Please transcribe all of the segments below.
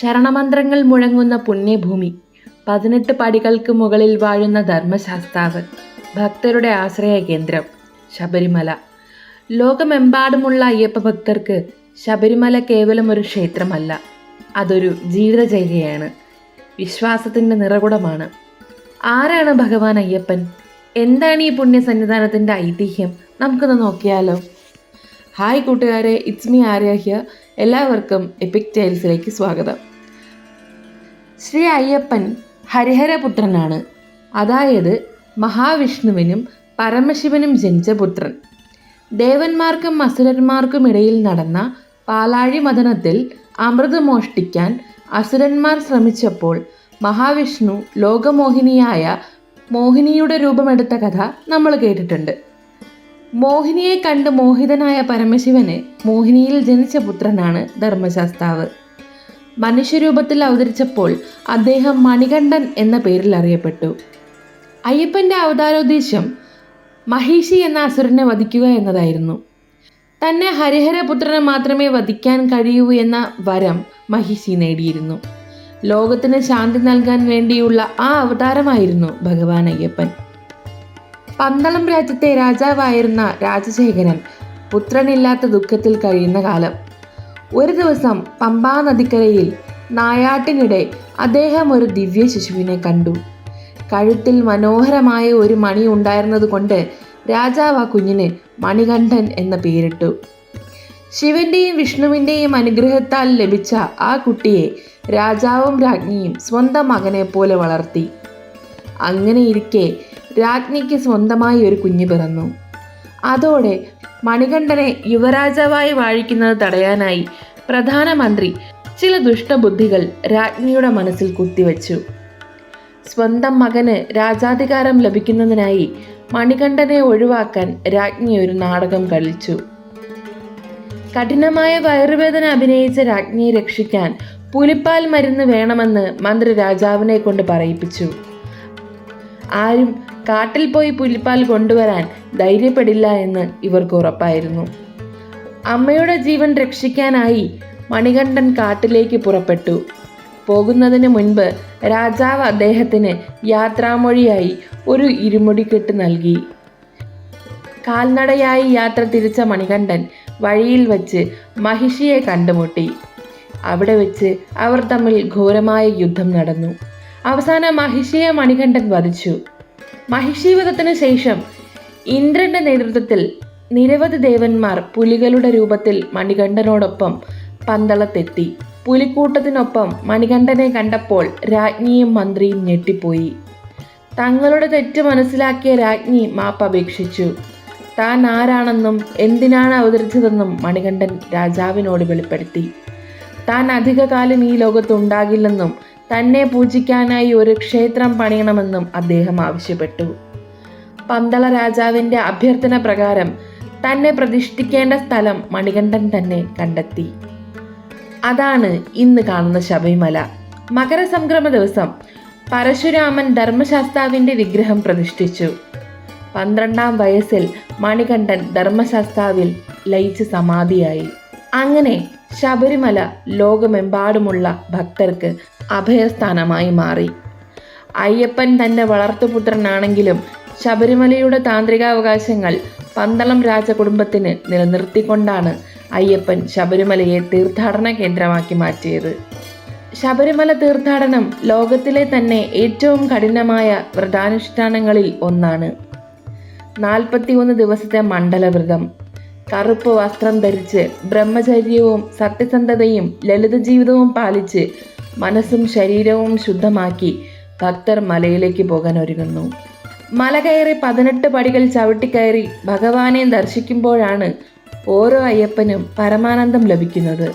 ശരണമന്ത്രങ്ങൾ മുഴങ്ങുന്ന പുണ്യഭൂമി. പതിനെട്ട് പടികൾക്ക് മുകളിൽ വാഴുന്ന ധർമ്മശാസ്താവ്. ഭക്തരുടെ ആശ്രയ കേന്ദ്രം ശബരിമല. ലോകമെമ്പാടുമുള്ള അയ്യപ്പ ഭക്തർക്ക് ശബരിമല കേവലം ഒരു ക്ഷേത്രമല്ല അതൊരു ജീവിതചര്യയാണ്. വിശ്വാസത്തിന്റെ നിറകുടമാണ്. ആരാണ് ഭഗവാൻ അയ്യപ്പൻ? എന്താണ് ഈ പുണ്യ സന്നിധാനത്തിന്റെ ഐതിഹ്യം? നമുക്കൊന്ന് നോക്കിയാലോ. ഹായ് കൂട്ടുകാരെ ഇറ്റ്സ് മീ ആര്യ എല്ലാവർക്കും എപ്പിക് ടൈൽസിലേക്ക് സ്വാഗതം. ശ്രീ അയ്യപ്പൻ ഹരിഹരപുത്രനാണ്. അതായത് മഹാവിഷ്ണുവിനും പരമശിവനും ജനിച്ച പുത്രൻ. ദേവന്മാർക്കും അസുരന്മാർക്കും ഇടയിൽ നടന്ന പാലാഴി മദനത്തിൽ അമൃത് മോഷ്ടിക്കാൻ അസുരന്മാർ ശ്രമിച്ചപ്പോൾ മഹാവിഷ്ണു ലോകമോഹിനിയായ മോഹിനിയുടെ രൂപമെടുത്ത കഥ നമ്മൾ കേട്ടിട്ടുണ്ട്. മോഹിനിയെ കണ്ട് മോഹിതനായ പരമശിവന് മോഹിനിയിൽ ജനിച്ച പുത്രനാണ് ധർമ്മശാസ്താവ്. മനുഷ്യരൂപത്തിൽ അവതരിച്ചപ്പോൾ അദ്ദേഹം മണികണ്ഠൻ എന്ന പേരിൽ അറിയപ്പെട്ടു. അയ്യപ്പന്റെ അവതാരോദ്ദേശ്യം മഹിഷി എന്ന അസുരനെ വധിക്കുക എന്നതായിരുന്നു. തന്നെ ഹരിഹരപുത്രനെ മാത്രമേ വധിക്കാൻ കഴിയൂ എന്ന വരം മഹിഷി നേടിയിരുന്നു. ലോകത്തിന് ശാന്തി നൽകാൻ വേണ്ടിയുള്ള ആ അവതാരമായിരുന്നു ഭഗവാൻ അയ്യപ്പൻ. പന്തളം രാജ്യത്തെ രാജാവായിരുന്ന രാജശേഖരൻ പുത്രനില്ലാത്ത ദുഃഖത്തിൽ കഴിയുന്ന കാലം ഒരു ദിവസം പമ്പാ നദിക്കരയിൽ നായാട്ടിനിടെ അദ്ദേഹം ഒരു ദിവ്യ ശിശുവിനെ കണ്ടു. കഴുത്തിൽ മനോഹരമായ ഒരു മണി ഉണ്ടായിരുന്നതുകൊണ്ട് രാജാവ് ആ കുഞ്ഞിന് മണികണ്ഠൻ എന്ന പേരിട്ടു. ശിവന്റെയും വിഷ്ണുവിന്റെയും അനുഗ്രഹത്താൽ ലഭിച്ച ആ കുട്ടിയെ രാജാവും രാജ്ഞിയും സ്വന്തം മകനെ പോലെ വളർത്തി. അങ്ങനെയിരിക്കെ രാജ്ഞിക്ക് സ്വന്തമായി ഒരു കുഞ്ഞ് പിറന്നു. അതോടെ മണികണ്ഠനെ യുവരാജാവായി വാഴിക്കുന്നത് തടയാനായി പ്രധാനമന്ത്രി ചില ദുഷ്ടബുദ്ധികൾ രാജ്ഞിയുടെ മനസ്സിൽ കുത്തിവെച്ചു. സ്വന്തം മകന് രാജാധികാരം ലഭിക്കുന്നതിനായി മണികണ്ഠനെ ഒഴിവാക്കാൻ രാജ്ഞി ഒരു നാടകം കളിച്ചു. കഠിനമായ വയറുവേദന അഭിനയിച്ച രാജ്ഞിയെ രക്ഷിക്കാൻ പുലിപ്പാൽ മരുന്ന് വേണമെന്ന് മന്ത്രി രാജാവിനെ കൊണ്ട് പറയിപ്പിച്ചു. ആരും കാട്ടിൽ പോയി പുലിപ്പാൽ കൊണ്ടുവരാൻ ധൈര്യപ്പെടില്ല എന്ന് ഇവർക്ക് ഉറപ്പായിരുന്നു. അമ്മയുടെ ജീവൻ രക്ഷിക്കാനായി മണികണ്ഠൻ കാട്ടിലേക്ക് പുറപ്പെട്ടു. പോകുന്നതിന് മുൻപ് രാജാവ് അദ്ദേഹത്തിന് യാത്രാമൊഴിയായി ഒരു ഇരുമുടിക്കെട്ട് നൽകി. കാൽനടയായി യാത്ര തിരിച്ച മണികണ്ഠൻ വഴിയിൽ വച്ച് മഹിഷിയെ കണ്ടുമുട്ടി. അവിടെ വെച്ച് അവർ തമ്മിൽ ഘോരമായ യുദ്ധം നടന്നു. അവസാനം മഹിഷിയെ മണികണ്ഠൻ വധിച്ചു. മഹിഷി വധത്തിനു ശേഷം ഇന്ദ്രന്റെ നേതൃത്വത്തിൽ നിരവധി ദേവന്മാർ പുലികളുടെ രൂപത്തിൽ മണികണ്ഠനോടൊപ്പം പന്തളത്തെത്തി. പുലിക്കൂട്ടത്തിനൊപ്പം മണികണ്ഠനെ കണ്ടപ്പോൾ രാജ്ഞിയും മന്ത്രിയും ഞെട്ടിപ്പോയി. തങ്ങളുടെ തെറ്റ് മനസ്സിലാക്കിയ രാജ്ഞി മാപ്പപേക്ഷിച്ചു താൻ ആരാണെന്നും എന്തിനാണ് അവതരിച്ചതെന്നും മണികണ്ഠൻ രാജാവിനോട് വെളിപ്പെടുത്തി. താൻ അധികകാലം ഈ ലോകത്തുണ്ടാകില്ലെന്നും തന്നെ പൂജിക്കാനായി ഒരു ക്ഷേത്രം പണിയണമെന്നും അദ്ദേഹം ആവശ്യപ്പെട്ടു. പന്തള രാജാവിന്റെ അഭ്യർത്ഥന പ്രകാരം തന്നെ പ്രതിഷ്ഠിക്കേണ്ട സ്ഥലം മണികണ്ഠൻ തന്നെ കണ്ടെത്തി. അതാണ് ഇന്ന് കാണുന്ന ശബരിമല. മകരസംക്രമ ദിവസം പരശുരാമൻ ധർമ്മശാസ്താവിന്റെ വിഗ്രഹം പ്രതിഷ്ഠിച്ചു. പന്ത്രണ്ടാം വയസ്സിൽ മണികണ്ഠൻ ധർമ്മശാസ്താവിൽ ലയിച്ച് സമാധിയായി. അങ്ങനെ ശബരിമല ലോകമെമ്പാടുമുള്ള ഭക്തർക്ക് അഭയസ്ഥാനമായി മാറി. അയ്യപ്പൻ തന്റെ വളർത്തുപുത്രനാണെങ്കിലും ശബരിമലയുടെ താന്ത്രികാവകാശങ്ങൾ പന്തളം രാജകുടുംബത്തിന് നിലനിർത്തിക്കൊണ്ടാണ് അയ്യപ്പൻ ശബരിമലയെ തീർത്ഥാടന കേന്ദ്രമാക്കി മാറ്റിയത്. ശബരിമല തീർത്ഥാടനം ലോകത്തിലെ തന്നെ ഏറ്റവും കഠിനമായ വ്രതാനുഷ്ഠാനങ്ങളിൽ ഒന്നാണ്. നാൽപ്പത്തിയൊന്ന് ദിവസത്തെ മണ്ഡലവ്രതം കറുപ്പ് വസ്ത്രം ധരിച്ച് ബ്രഹ്മചര്യവും സത്യസന്ധതയും ലളിത ജീവിതവും പാലിച്ച് മനസ്സും ശരീരവും ശുദ്ധമാക്കി ഭക്തർ മലയിലേക്ക് പോകാൻ ഒരുങ്ങുന്നു. മല കയറി പതിനെട്ട് പടികൾ ചവിട്ടിക്കയറി ഭഗവാനെ ദർശിക്കുമ്പോഴാണ് ഓരോ അയ്യപ്പനും പരമാനന്ദം ലഭിക്കുന്നത്.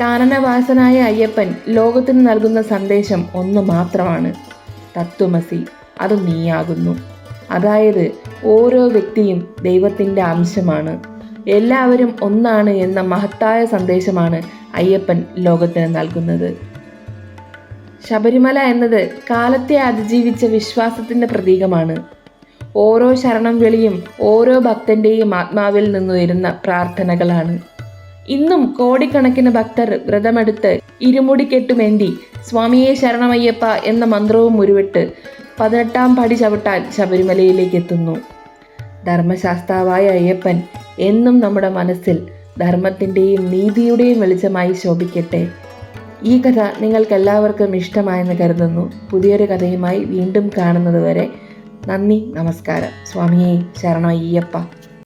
കാനനവാസനായ അയ്യപ്പൻ ലോകത്തിന് നൽകുന്ന സന്ദേശം ഒന്ന് മാത്രമാണ്. തത്വമസി അത് നീയാകുന്നു. അതായത് ഓരോ വ്യക്തിയും ദൈവത്തിന്റെ അംശമാണ്. എല്ലാവരും ഒന്നാണ് എന്ന മഹത്തായ സന്ദേശമാണ് അയ്യപ്പൻ ലോകത്തിന് നൽകുന്നത്. ശബരിമല എന്നത് കാലത്തെ അതിജീവിച്ച വിശ്വാസത്തിന്റെ പ്രതീകമാണ്. ഓരോ ശരണം വിളിയും ഓരോ ഭക്തന്റെയും ആത്മാവിൽ നിന്നുയരുന്ന പ്രാർത്ഥനകളാണ്. ഇന്നും കോടിക്കണക്കിന് ഭക്തർ വ്രതമെടുത്ത് ഇരുമുടി കെട്ടുമേന്തി സ്വാമിയെ ശരണമയ്യപ്പ എന്ന മന്ത്രവും ഉരുവിട്ട് പതിനെട്ടാം പടി ചവിട്ടാൻ ശബരിമലയിലേക്ക് എത്തുന്നു. ധർമ്മശാസ്താവായ അയ്യപ്പൻ എന്നും നമ്മുടെ മനസ്സിൽ ധർമ്മത്തിന്റെയും നീതിയുടെയും വെളിച്ചമായി ശോഭിക്കട്ടെ. ഈ കഥ നിങ്ങൾക്കെല്ലാവർക്കും ഇഷ്ടമായെന്ന് കരുതുന്നു. പുതിയൊരു കഥയുമായി വീണ്ടും കാണുന്നതുവരെ നന്ദി നമസ്കാരം. സ്വാമിയെ ശരണമയ്യപ്പ